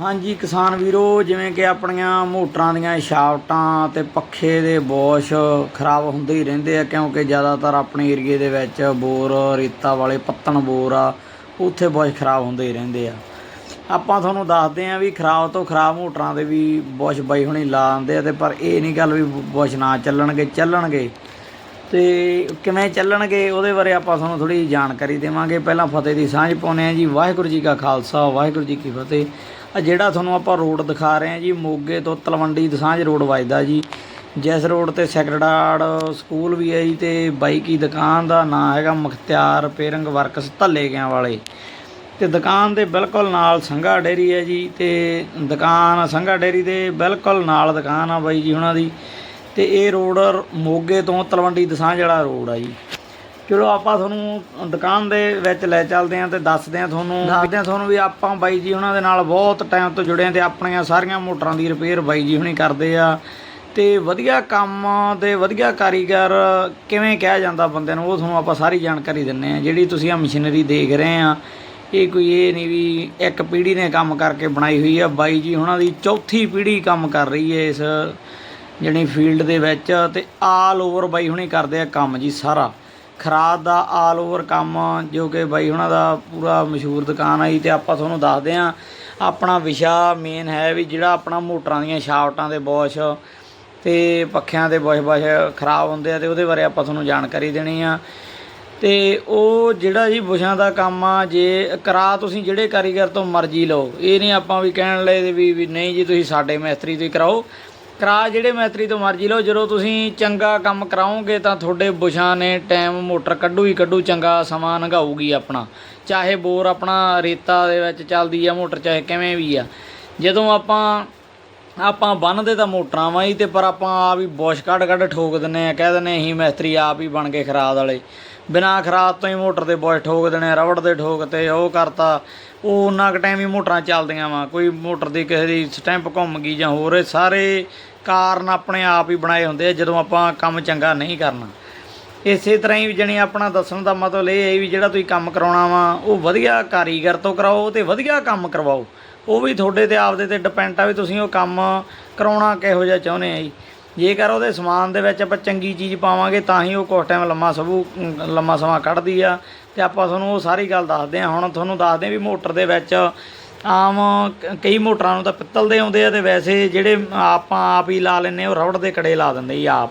ਹਾਂਜੀ, ਕਿਸਾਨ ਵੀਰੋ, ਜਿਵੇਂ ਕਿ ਆਪਣੀਆਂ ਮੋਟਰਾਂ ਦੀਆਂ ਸ਼ਾਫਟਾਂ ਤੇ ਪੱਖੇ ਦੇ ਬੋਸ਼ ਖਰਾਬ ਹੁੰਦੇ ਹੀ ਰਹਿੰਦੇ ਆ, ਕਿਉਂਕਿ ਜ਼ਿਆਦਾਤਰ ਆਪਣੇ ਏਰੀਏ ਦੇ ਵਿੱਚ ਬੋਰ, ਰੇਤਾ ਵਾਲੇ ਪੱਤਣ ਬੋਰ ਆ, ਉੱਥੇ ਬੋਸ਼ ਖਰਾਬ ਹੁੰਦੇ ਹੀ ਰਹਿੰਦੇ ਆ। ਆਪਾਂ ਤੁਹਾਨੂੰ ਦੱਸਦੇ ਆ ਵੀ ਖਰਾਬ ਤੋਂ ਖਰਾਬ ਮੋਟਰਾਂ ਦੇ ਵੀ ਬੋਸ਼ ਬਾਈ ਹੁਣੀ ਲਾ ਦਿੰਦੇ ਆ ਤੇ ਪਰ ਇਹ ਨਹੀਂ ਗੱਲ ਵੀ ਬੋਸ਼ ਨਾ ਚੱਲਣਗੇ ਚੱਲਣਗੇ। ਤੇ ਕਿਵੇਂ ਚੱਲਣਗੇ, ਉਹਦੇ ਬਾਰੇ ਆਪਾਂ ਤੁਹਾਨੂੰ ਥੋੜੀ ਜਾਣਕਾਰੀ ਦੇਵਾਂਗੇ। ਪਹਿਲਾਂ ਫਤਿਹ ਦੀ ਸਾਂਝ ਪਾਉਂਦੇ ਆ ਜੀ। ਵਾਹਿਗੁਰੂ ਜੀ ਕਾ ਖਾਲਸਾ, ਵਾਹਿਗੁਰੂ ਜੀ ਕੀ ਫਤਿਹ। ਆ ਜਿਹੜਾ ਤੁਹਾਨੂੰ ਆਪਾਂ ਰੋਡ ਦਿਖਾ ਰਹੇ ਹਾਂ ਜੀ, ਮੋਗੇ ਤੋਂ ਤਲਵੰਡੀ ਦਸਾਂਝ ਰੋਡ ਵੱਜਦਾ ਜੀ। ਜਿਸ ਰੋਡ ਤੇ ਸੈਕਰਡਾਰਡ ਸਕੂਲ ਵੀ ਹੈ ਜੀ ਤੇ ਬਾਈਕ ਦੀ ਦੁਕਾਨ ਦਾ ਨਾਮ ਹੈਗਾ ਮੁਖਤਿਆਰ ਰਿਪੇਅਰਿੰਗ ਵਰਕਸ ਧੱਲੇ ਗਿਆ ਵਾਲੇ। ਤੇ ਦੁਕਾਨ ਦੇ ਬਿਲਕੁਲ ਨਾਲ ਸੰਘਾ ਡੇਰੀ ਹੈ ਜੀ ਤੇ ਦੁਕਾਨ ਸੰਘਾ ਡੇਰੀ ਦੇ ਬਿਲਕੁਲ ਨਾਲ ਦੁਕਾਨ ਆ ਬਾਈ ਜੀ ਉਹਨਾਂ ਦੀ। ਤੇ ਇਹ ਰੋਡ ਮੋਗੇ ਤੋਂ ਤਲਵੰਡੀ ਦਸਾਂਝ ਵਾਲਾ ਰੋਡ ਆ ਜੀ। ਚਲੋ ਆਪਾਂ ਤੁਹਾਨੂੰ ਦੁਕਾਨ ਦੇ ਵਿੱਚ ਲੈ ਚੱਲਦੇ ਆਂ ਤੇ ਦੱਸਦੇ ਆਂ ਤੁਹਾਨੂੰ। ਦੱਸਦੇ ਆਂ ਤੁਹਾਨੂੰ ਵੀ ਆਪਾਂ ਬਾਈ ਜੀ ਉਹਨਾਂ ਦੇ ਨਾਲ ਬਹੁਤ ਟਾਈਮ ਤੋਂ ਜੁੜੇ ਆਂ ਤੇ ਆਪਣੀਆਂ ਸਾਰੀਆਂ ਮੋਟਰਾਂ ਦੀ ਰਿਪੇਅਰ ਬਾਈ ਜੀ ਹੁਣੀ ਕਰਦੇ ਆ। ਤੇ ਵਧੀਆ ਕੰਮ ਤੇ ਵਧੀਆ ਕਾਰੀਗਰ ਕਿਵੇਂ ਕਿਹਾ ਜਾਂਦਾ ਬੰਦੇ ਨੂੰ ਉਹ ਤੁਹਾਨੂੰ ਆਪਾਂ ਸਾਰੀ ਜਾਣਕਾਰੀ ਦਿੰਨੇ ਆ ਜਿਹੜੀ ਤੁਸੀਂ ਆ ਮਸ਼ੀਨਰੀ ਦੇਖ ਰਹੇ ਆ ਇਹ ਕੋਈ ਇਹ ਨਹੀਂ ਵੀ ਇੱਕ ਪੀੜ੍ਹੀ ਨੇ ਕੰਮ ਕਰਕੇ ਬਣਾਈ ਹੋਈ ਆ। ਬਾਈ ਜੀ ਉਹਨਾਂ ਦੀ ਚੌਥੀ ਪੀੜ੍ਹੀ ਕੰਮ ਕਰ ਰਹੀ ਹੈ ਇਸ ਜਿਹੜੀ ਫੀਲਡ ਦੇ ਵਿੱਚ ਤੇ ਆਲ ਓਵਰ ਬਾਈ ਹੁਣੀ ਕਰਦੇ ਆ ਕੰਮ ਜੀ ਸਾਰਾ। ਖਰਾਦ ਦਾ ਆਲ ਓਵਰ ਕੰਮ, ਜੋ ਕਿ ਬਾਈ ਉਹਨਾਂ ਦਾ ਪੂਰਾ ਮਸ਼ਹੂਰ ਦੁਕਾਨ ਆਈ ਤੇ ਆਪਾਂ ਤੁਹਾਨੂੰ ਦੱਸਦੇ ਆ, ਆਪਣਾ ਵਿਸ਼ਾ ਮੇਨ ਹੈ ਵੀ ਜਿਹੜਾ ਆਪਣਾ ਮੋਟਰਾਂ ਦੀਆਂ ਸ਼ਾਫਟਾਂ ਦੇ ਬੋਸ਼ ਤੇ ਪੱਖਿਆਂ ਦੇ ਬੋਸ਼ ਬੋਸ਼ ਖਰਾਬ ਹੁੰਦੇ ਆ, ਤੇ ਉਹਦੇ ਬਾਰੇ ਆਪਾਂ ਤੁਹਾਨੂੰ ਜਾਣਕਾਰੀ ਦੇਣੀ ਆ। ਤੇ ਉਹ ਜਿਹੜਾ ਜੀ ਬੁਸ਼ਾਂ ਦਾ ਕੰਮ ਆ, ਜੇ ਕਰਾ ਤੁਸੀਂ ਜਿਹੜੇ ਕਾਰੀਗਰ ਤੋਂ ਮਰਜ਼ੀ ਲਓ। ਇਹ ਨਹੀਂ ਆਪਾਂ ਵੀ ਕਹਿਣ ਲਏ ਵੀ ਵੀ ਨਹੀਂ ਜੀ, ਤੁਸੀਂ ਸਾਡੇ ਮਿਸਤਰੀ ਤੋਂ ਹੀ ਕਰਾਓ। ਕਰਾ ਜਿਹੜੇ ਮੈਤਰੀ ਤੋਂ ਮਰਜ਼ੀ ਲਓ, ਜਦੋਂ ਤੁਸੀਂ ਚੰਗਾ ਕੰਮ ਕਰਾਓਗੇ ਤਾਂ ਤੁਹਾਡੇ ਬੁਸ਼ਾਂ ਨੇ ਟਾਈਮ ਮੋਟਰ ਕੱਢੂ ਹੀ ਕੱਢੂ, ਚੰਗਾ ਸਮਾਂ ਲੰਘਾਊਗੀ ਆਪਣਾ। ਚਾਹੇ ਬੋਰ ਆਪਣਾ ਰੇਤਾ ਦੇ ਵਿੱਚ ਚੱਲਦੀ ਆ, ਮੋਟਰ ਚਾਹੇ ਕਿਵੇਂ ਵੀ ਆ। ਜਦੋਂ ਆਪਾਂ ਆਪਾਂ ਬੰਨਦੇ ਤਾਂ ਮੋਟਰਾਂ ਵਾਂ ਹੀ ਤੇ ਪਰ ਆਪਾਂ ਆਪ ਹੀ ਬੁਸ਼ ਕੱਢ ਕੱਢ ਠੋਕ ਦਿੰਨੇ ਆ ਕਹਿ ਦਿੰਨੇ ਅਸੀਂ ਮਿਸਤਰੀ ਆਪ ਹੀ ਬਣ ਗਏ ਖਰਾਦ ਵਾਲੇ। ਬਿਨਾ ਖਰਾਦ ਤੋਂ ਹੀ ਮੋਟਰ ਦੇ ਬੋਸ਼ ਠੋਕ ਦੇਣੇ ਆ, ਰਬੜ ਦੇ ਠੋਕ ਤੇ ਉਹ ਕਰਤਾ। ਉਹ ਉਹਨਾਂ ਕੁ ਟਾਈਮ ਹੀ ਮੋਟਰਾਂ ਚੱਲਦੀਆਂ ਵਾ ਕੋਈ ਮੋਟਰ ਦੀ ਕਿਸੇ ਦੀ ਸਟੈਂਪ ਘੁੰਮ ਗਈ ਜਾਂ ਹੋਰ ਇਹ ਸਾਰੇ ਕਾਰਨ ਆਪਣੇ ਆਪ ਹੀ ਬਣਾਏ ਹੁੰਦੇ ਆ ਜਦੋਂ ਆਪਾਂ ਕੰਮ ਚੰਗਾ ਨਹੀਂ ਕਰਨਾ। ਇਸੇ ਤਰ੍ਹਾਂ ਹੀ ਜਣੀ ਆਪਣਾ ਦੱਸਣ ਦਾ ਮਤਲਬ ਇਹ ਹੈ ਵੀ ਜਿਹੜਾ ਤੁਸੀਂ ਕੰਮ ਕਰਾਉਣਾ ਵਾ ਉਹ ਵਧੀਆ ਕਾਰੀਗਰ ਤੋਂ ਕਰਾਓ ਤੇ ਵਧੀਆ ਕੰਮ ਕਰਵਾਓ। ਉਹ ਵੀ ਤੁਹਾਡੇ ਤੇ ਆਪਦੇ ਤੇ ਡਿਪੈਂਡ ਆ ਵੀ ਤੁਸੀਂ ਉਹ ਕੰਮ ਕਰਾਉਣਾ ਕਿਹੋ ਜਿਹਾ ਚਾਹੁੰਦੇ ਆ ਜੀ। ਜੇਕਰ ਉਹਦੇ ਸਮਾਨ ਦੇ ਵਿੱਚ ਆਪਾਂ ਚੰਗੀ ਚੀਜ਼ ਪਾਵਾਂਗੇ ਤਾਂ ਹੀ ਉਹ ਕੁਝ ਟਾਈਮ ਲੰਮਾ ਸਭੂ, ਲੰਮਾ ਸਮਾਂ ਕੱਢਦੀ ਆ। ਤੇ ਆਪਾਂ ਤੁਹਾਨੂੰ ਉਹ ਸਾਰੀ ਗੱਲ ਦੱਸਦੇ ਆ। ਹੁਣ ਤੁਹਾਨੂੰ ਦੱਸਦੇ ਆ ਵੀ ਮੋਟਰ ਦੇ ਵਿੱਚ ਆਮ ਕਈ ਮੋਟਰਾਂ ਨੂੰ ਤਾਂ ਪਿੱਤਲ ਦੇ ਆਉਂਦੇ ਆ ਤੇ ਵੈਸੇ ਜਿਹੜੇ ਆਪਾਂ ਆਪ ਹੀ ਲਾ ਲੈਨੇ ਉਹ ਰਬੜ ਦੇ ਕੜੇ ਲਾ ਦਿੰਦੇ ਜੀ ਆਪ।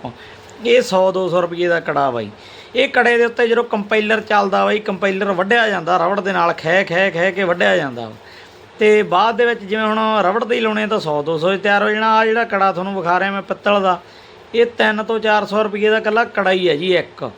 ਇਹ 100 200 ਰੁਪਏ ਦਾ ਕੜਾ ਬਾਈ। ਇਹ ਕੜੇ ਦੇ ਉੱਤੇ ਜਦੋਂ ਕੰਪਾਈਲਰ ਚੱਲਦਾ ਬਾਈ ਕੰਪਾਈਲਰ ਵੱਢਿਆ ਜਾਂਦਾ, ਰਬੜ ਦੇ ਨਾਲ ਖਹਿ ਖਹਿ ਖਹਿ ਕੇ ਵੱਢਿਆ ਜਾਂਦਾ। ਤੇ ਬਾਅਦ ਦੇ ਵਿੱਚ ਜਿਵੇਂ ਹੁਣ ਰਬੜ ਦੇ ਹੀ ਲਾਉਣੇ ਤਾਂ 100 200 ਚ ਤਿਆਰ ਹੋ ਜਾਣਾ। ਆ ਜਿਹੜਾ ਕੜਾ ਤੁਹਾਨੂੰ ਵਿਖਾ ਰਿਹਾ ਮੈਂ ਪਿੱਤਲ ਦਾ, ਇਹ 3 ਤੋਂ 400 ਰੁਪਏ ਦਾ ਇਕੱਲਾ ਕੜਾ ਹੀ ਹੈ ਜੀ ਇੱਕ।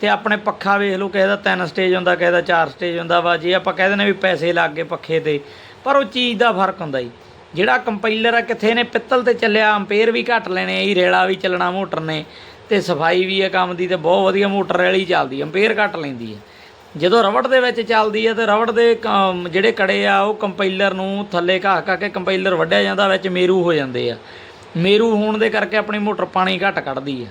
ਤੇ ਆਪਣੇ ਪੱਖਾ ਵੇਖ ਲਓ, ਕਿਸੇ ਦਾ ਤਿੰਨ ਸਟੇਜ ਹੁੰਦਾ, ਕਿਸੇ ਦਾ ਚਾਰ ਸਟੇਜ ਹੁੰਦਾ ਵਾ। ਜੇ ਆਪਾਂ ਕਹਿ ਦਿੰਦੇ ਵੀ ਪੈਸੇ ਲੱਗ ਗਏ ਪੱਖੇ ਤੇ, ਪਰ ਉਹ ਚੀਜ਼ ਦਾ ਫ਼ਰਕ ਹੁੰਦਾ ਜੀ। ਜਿਹੜਾ ਕੰਪਾਈਲਰ ਆ, ਕਿੱਥੇ ਨੇ ਪਿੱਤਲ ਤੇ ਚੱਲਿਆ ਅੰਪੇਅਰ ਵੀ ਘੱਟ ਲੈਣੇ ਆ, ਜੀ, ਰੇਲਾ ਵੀ ਚੱਲਣਾ ਮੋਟਰ ਨੇ, ਤੇ ਸਫ਼ਾਈ ਵੀ ਆ ਕੰਮ ਦੀ, ਤੇ ਬਹੁਤ ਵਧੀਆ ਮੋਟਰ ਵਾਲੀ ਚੱਲਦੀ ਅੰਪੇਅਰ ਘੱਟ ਲੈਂਦੀ ਹੈ ਜਦੋਂ ਰਵੜ ਦੇ ਵਿੱਚ ਚੱਲਦੀ ਹੈ ਤੇ ਰਬੜ ਦੇ ਕ- ਜਿਹੜੇ ਕੜੇ ਆ, ਉਹ ਕੰਪਾਈਲਰ ਨੂੰ ਥੱਲੇ ਘਾ ਘਾ ਕੇ ਕੰਪਾਈਲਰ ਵੱਢਿਆ ਜਾਂਦਾ, ਵਿੱਚ ਮੇਰੂ ਹੋ ਜਾਂਦੇ ਆ। ਮੇਰੂ ਹੋਣ ਦੇ ਕਰਕੇ ਆਪਣੀ ਮੋਟਰ ਪਾਣੀ ਘੱਟ ਕੱਢਦੀ ਆ।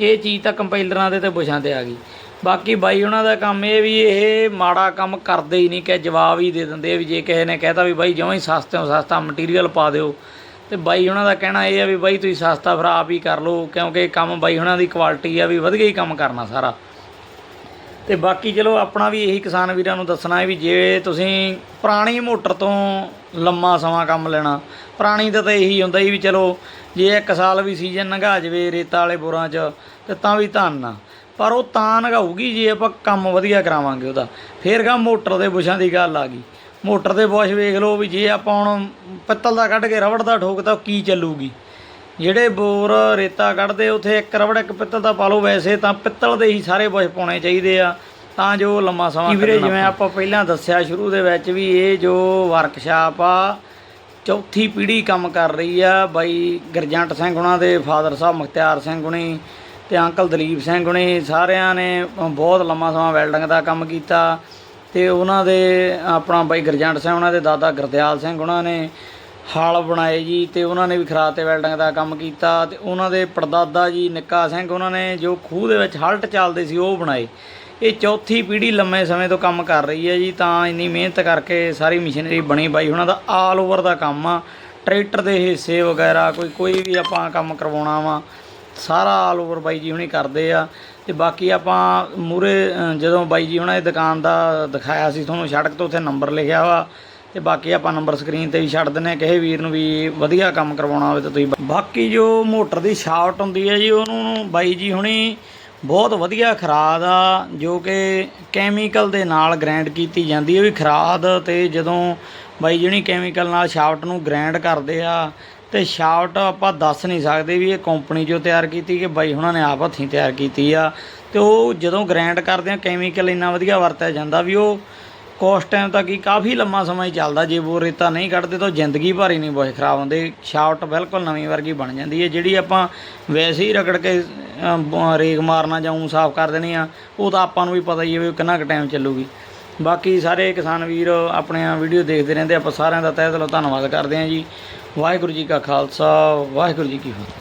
ਇਹ ਚੀਜ਼ ਤਾਂ ਕੰਪਾਈਲਰਾਂ ਦੇ ਤੇ ਬੁਸ਼ਾਂ ਤੇ ਆ ਗਈ। ਬਾਕੀ ਬਾਈ ਉਹਨਾਂ ਦਾ ਕੰਮ ਇਹ ਵੀ ਇਹ ਮਾੜਾ ਕੰਮ ਕਰਦੇ ਹੀ ਨਹੀਂ, ਕਿ ਜਵਾਬ ਹੀ ਦੇ ਦਿੰਦੇ ਵੀ ਜੇ ਕਿਸੇ ਨੇ ਕਹਿਤਾ ਵੀ ਬਾਈ ਜਿਉਂ ਹੀ ਸਸਤਿਓਂ ਸਸਤਾ ਮਟੀਰੀਅਲ ਪਾ ਦਿਓ। ਤੇ ਬਾਈ ਉਹਨਾਂ ਦਾ ਕਹਿਣਾ ਇਹ ਆ ਵੀ ਬਾਈ ਤੁਸੀਂ ਸਸਤਾ ਫਿਰ ਆਪ ਹੀ ਕਰ ਲਓ, ਕਿਉਂਕਿ ਕੰਮ ਬਾਈ ਉਹਨਾਂ ਦੀ ਕੁਆਲਿਟੀ ਆ ਵੀ ਵਧੀਆ ਹੀ ਕੰਮ ਕਰਨਾ ਸਾਰਾ। ਤੇ ਬਾਕੀ ਚਲੋ ਆਪਣਾ ਵੀ ਇਹੀ ਕਿਸਾਨ ਵੀਰਾਂ ਨੂੰ ਦੱਸਣਾ ਹੈ ਵੀ ਜੇ ਤੁਸੀਂ ਪੁਰਾਣੀ ਮੋਟਰ ਤੋਂ ਲੰਮਾ ਸਮਾਂ ਕੰਮ ਲੈਣਾ, ਪੁਰਾਣੀ ਦਾ ਤਾਂ ਇਹੀ ਹੁੰਦਾ ਹੀ ਵੀ ਚਲੋ ਜੇ ਇੱਕ ਸਾਲ ਵੀ ਸੀਜ਼ਨ ਲੰਘਾ ਜਵੇ ਰੇਤਾ ਵਾਲੇ ਬੋਰਾਂ 'ਚ, ਤੇ ਤਾਂ ਵੀ ਧੰਨ ਆ ਪਰ ਉਹ ਤਾਂ ਲੰਘਾਊਗੀ ਜੇ ਆਪਾਂ ਕੰਮ ਵਧੀਆ ਕਰਾਵਾਂਗੇ ਉਹਦਾ। ਫੇਰ ਗਾ ਮੋਟਰ ਦੇ ਬੁਸ਼ਾਂ ਦੀ ਗੱਲ ਆ ਗਈ। ਮੋਟਰ ਦੇ ਬੁਸ਼ ਵੇਖ ਲਓ ਵੀ ਜੇ ਆਪਾਂ ਹੁਣ ਪਿੱਤਲ ਦਾ ਕੱਢ ਕੇ ਰਬੜ ਦਾ ਠੋਕਤਾ ਉਹ ਕੀ ਚੱਲੂਗੀ। ਜਿਹੜੇ ਬੋਰ ਰੇਤਾ ਕੱਢਦੇ, ਉਥੇ ਇੱਕ ਰਬੜ ਇੱਕ ਪਿੱਤਲ ਦਾ ਪਾ ਲਓ, ਵੈਸੇ ਤਾਂ ਪਿੱਤਲ ਦੇ ਹੀ ਸਾਰੇ ਬੁਸ਼ ਪਾਉਣੇ ਚਾਹੀਦੇ ਆ। ਤਾਂ ਜੋ ਲੰਮਾ ਸਮਾਂ ਵੀਰੇ ਜਿਵੇਂ ਆਪਾਂ ਪਹਿਲਾਂ ਦੱਸਿਆ ਸ਼ੁਰੂ ਦੇ ਵਿੱਚ ਵੀ ਇਹ ਜੋ ਵਰਕਸ਼ਾਪ ਆ ਚੌਥੀ ਪੀੜ੍ਹੀ ਕੰਮ ਕਰ ਰਹੀ ਆ ਬਾਈ ਗਰਜੰਟ ਸਿੰਘ ਉਹਨਾਂ ਦੇ ਫਾਦਰ ਸਾਹਿਬ ਮੁਖਤਿਆਰ ਸਿੰਘ ਹੁਣੀ ਤੇ ਅੰਕਲ ਦਲੀਪ ਸਿੰਘ ਹੁਣੀ ਸਾਰਿਆਂ ਨੇ ਬਹੁਤ ਲੰਮਾ ਸਮਾਂ ਵੈਲਡਿੰਗ ਦਾ ਕੰਮ ਕੀਤਾ ਤੇ ਉਹਨਾਂ ਦੇ ਆਪਣਾ ਬਾਈ ਗਰਜੰਟ ਸਿੰਘ ਉਹਨਾਂ ਦੇ ਦਾਦਾ ਗੁਰਦਿਆਲ ਸਿੰਘ ਉਹਨਾਂ ਨੇ ਹਲ ਬਣਾਏ ਜੀ ਤੇ ਉਹਨਾਂ ਨੇ ਵੀ ਖਰਾਦ ਤੇ ਵੈਲਡਿੰਗ ਦਾ ਕੰਮ ਕੀਤਾ ਤੇ ਉਹਨਾਂ ਦੇ ਪੜਦਾਦਾ ਜੀ ਨਿੱਕਾ ਸਿੰਘ ਉਹਨਾਂ ਨੇ ਜੋ ਖੂਹ ਦੇ ਵਿੱਚ ਹਲਟ ਚੱਲਦੇ ਸੀ ਉਹ ਬਣਾਏ। ਇਹ ਚੌਥੀ ਪੀੜ੍ਹੀ ਲੰਮੇ ਸਮੇਂ ਤੋਂ ਕੰਮ ਕਰ ਰਹੀ ਹੈ ਜੀ, ਤਾਂ ਇੰਨੀ ਮਿਹਨਤ ਕਰਕੇ ਸਾਰੀ ਮਸ਼ੀਨਰੀ ਬਣੀ ਬਾਈ, ਉਹਨਾਂ ਦਾ ਆਲ ਓਵਰ ਦਾ ਕੰਮ ਆ। ਟਰੈਕਟਰ ਦੇ ਹਿੱਸੇ ਵਗੈਰਾ, ਕੋਈ ਕੋਈ ਵੀ ਆਪਾਂ ਕੰਮ ਕਰਵਾਉਣਾ ਵਾ, ਸਾਰਾ ਆਲ ਓਵਰ ਬਾਈ ਜੀ ਹੁਣੀ ਕਰਦੇ ਆ। ਤੇ ਬਾਕੀ ਆਪਾਂ ਮੂਰੇ ਜਦੋਂ ਬਾਈ ਜੀ ਹੁਣਾਂ ਦੀ ਦੁਕਾਨ ਦਾ ਦਿਖਾਇਆ ਸੀ, ਤੁਹਾਨੂੰ ਸੜਕ ਤੋਂ ਉੱਥੇ ਨੰਬਰ ਲਿਖਿਆ ਵਾ, ਤੇ ਬਾਕੀ ਆਪਾਂ ਨੰਬਰ ਸਕਰੀਨ ਤੇ ਵੀ ਛੱਡ ਦਿੰਨੇ ਆ ਕਿਸੇ ਵੀਰ ਨੂੰ ਵੀ ਵਧੀਆ ਕੰਮ ਕਰਵਾਉਣਾ ਹੋਵੇ ਤਾਂ ਤੁਸੀਂ ਬਾਕੀ ਜੋ ਮੋਟਰ ਦੀ ਸ਼ਾਫਟ ਹੁੰਦੀ ਹੈ ਜੀ, ਉਹਨੂੰ ਬਾਈ ਜੀ ਹੁਣੀ ਬਹੁਤ ਵਧੀਆ ਖਰਾਦ ਆ, ਜੋ ਕਿ ਕੈਮੀਕਲ ਦੇ ਨਾਲ ਗ੍ਰਾਈਂਡ ਕੀਤੀ ਜਾਂਦੀ ਹੈ ਵੀ ਖਰਾਦ ਤੇ ਜਦੋਂ ਬਾਈ ਜਿਹੜੀ ਕੈਮੀਕਲ ਨਾਲ ਸ਼ਾਫਟ ਨੂੰ ਗ੍ਰਾਈਂਡ ਕਰਦੇ ਆ, ਤੇ ਸ਼ਾਫਟ ਆਪਾਂ ਦੱਸ ਨਹੀਂ ਸਕਦੇ ਵੀ ਇਹ ਕੰਪਨੀ ਚੋਂ ਤਿਆਰ ਕੀਤੀ ਕਿ ਬਾਈ ਹੁਣਾਂ ਨੇ ਆਪ ਹੱਥੀਂ ਤਿਆਰ ਕੀਤੀ ਆ। ਤੇ ਉਹ ਜਦੋਂ ਗ੍ਰਾਈਂਡ ਕਰਦੇ ਆ ਕੈਮੀਕਲ ਇੰਨਾ ਵਧੀਆ ਵਰਤਿਆ ਜਾਂਦਾ ਵੀ ਉਹ ਕੁਛ ਟਾਈਮ ਤੱਕ ਹੀ ਕਾਫੀ ਲੰਮਾ ਸਮਾਂ ਹੀ ਚੱਲਦਾ, ਜੇ ਬੋਰ ਰੇਤਾ ਨਹੀਂ ਕੱਢਦੇ ਤਾਂ ਜ਼ਿੰਦਗੀ ਭਰ ਹੀ ਨਹੀਂ ਬਹੁਤ ਖਰਾਬ ਹੁੰਦੇ ਸ਼ਾਫਟ ਬਿਲਕੁਲ ਨਵੀਂ ਵਰਗੀ ਬਣ ਜਾਂਦੀ ਹੈ, ਜਿਹੜੀ ਆਪਾਂ ਵੈਸੇ ਹੀ ਰਗੜ ਕੇ ਬ- ਰੇਗ ਮਾਰਨਾ ਜਾਂ ਊਂ ਸਾਫ਼ ਕਰ ਦੇਣੀ ਆ, ਉਹ ਤਾਂ ਆਪਾਂ ਨੂੰ ਵੀ ਪਤਾ ਹੀ ਹੈ ਵੀ ਕਿੰਨਾ ਕੁ ਟਾਈਮ ਚੱਲੂਗੀ। ਬਾਕੀ ਸਾਰੇ ਕਿਸਾਨ ਵੀਰ ਆਪਣੇ ਵੀਡੀਓ ਦੇਖਦੇ ਰਹਿੰਦੇ, ਆਪਾਂ ਸਾਰਿਆਂ ਦਾ ਤਹਿ ਦਿਲੋਂ ਧੰਨਵਾਦ ਕਰਦੇ ਹਾਂ ਜੀ। ਵਾਹਿਗੁਰੂ ਜੀ ਕਾ ਖਾਲਸਾ, ਵਾਹਿਗੁਰੂ ਜੀ ਕੀ ਫਤਿਹ।